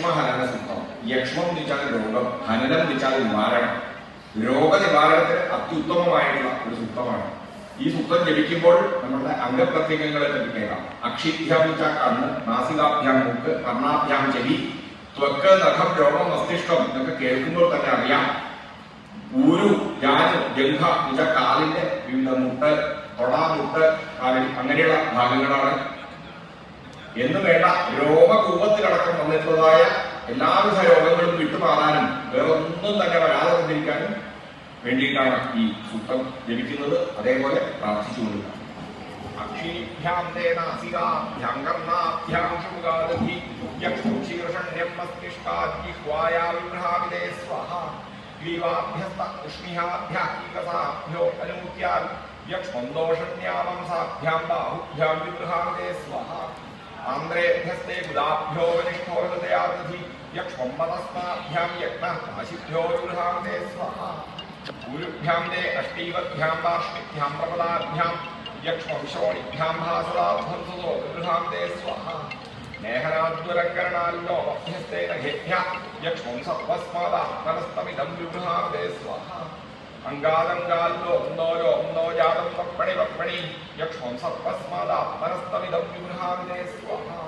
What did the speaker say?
യക്ഷ്മഹനന സിദ്ധം യക്ഷ്മം എന്ന് വെച്ചാൽ രോഗം ഹനനം എന്ന് വെച്ചാൽ നിവാരണം രോഗനിവാരണത്തിന് അത്യുത്തമമായിട്ടുള്ള ഒരു സൂക്തമാണ് ഈ സൂക്തം ജപിക്കുമ്പോൾ നമ്മുടെ അംഗപ്രത്യംഗങ്ങളെ പറ്റി കേൾക്കാം. അക്ഷിഭ്യാം വെച്ചാൽ കണ്ണ് നാസികാഭ്യാം മൂക്ക് കർണാഭ്യാം ചെവി ത്വക്ക് നഖം രോഗം മസ്തിഷ്കം എന്നൊക്കെ കേൾക്കുമ്പോൾ തന്നെ അറിയാം. ഊരു ജാനു ജംഘ എന്ന് വെച്ചാൽ കാലിന്റെ വിവിധ മുട്ട് തൊടാ മുട്ട് കാലിൽ അങ്ങനെയുള്ള ഭാഗങ്ങളാണ് എന്ന് വേണ്ട. രോഗകൂപത്തിലടക്കം വന്നിട്ടുള്ളതായ എല്ലാവിധ രോഗങ്ങളും വിട്ടുമാറാനും വേറെ ഒന്നും തന്നെ വരാതെ കൊണ്ടിരിക്കാനും വേണ്ടിയിട്ടാണ് ഈ സൂക്തം ജപിക്കുന്നത്. അതേപോലെ പ്രാർത്ഥിച്ചുകൊള്ളുക അക്ഷീഭ്യാം തേനാസികാഭ്യാം കർണാഭ്യാം ശുകാദധി. യക്ഷു ശീർഷണ്യം മസ്തിഷ്കാജ്ജിഹ്വായാ വിഭ്രാമിതേ സ്വഹ. ഗ്രീവാഭ്യസ്ത ഉഷ്ണിഹാഭ്യാക്കീകസാഭ്യോ അനൂക്യാൽ യക്ഷ്മന്തോഷണ്യാവംസാഭ്യാം ബാഹുഭ്യാം വിഭ്രാമിതേ സ്വഹ. आन्द्रेभ्यस्ते गुदाभ्यो विनिष्ठोदते आदधि यक्षोम्मतस्माभ्यां यज्ञः काशिभ्यो गृहान्ते स्वाहा ऊरुभ्यां ते अष्टीवद्भ्यां बाष्मिभ्यां प्रपदाभ्यां यक्ष्मंशोणिभ्यां भासुराध्वंसतो गृहां ते स्वाहा नेहनाद्वरकरणाल्लोभ्यस्ते नघेभ्यः यक्ष्मंसत्वस्मादात्मनस्तमिदं विगृहां ते स्वाहा ಅಂಗಾಲಂಗಾಲೋ ಅನ್ನೋ ಯೋ ಅನ್ನೋ ಯಾದಂ ಪಕ್ಷಣಿ ಪಕ್ಷಣಿ ಯಕ್ಷೋಂ ಸತ್ಪಸ್ಮಾದ ಮನಸ್ತಮಿದಂ ವಿಗೃಹಾಮಿನೇ ಸ್ವಾಹ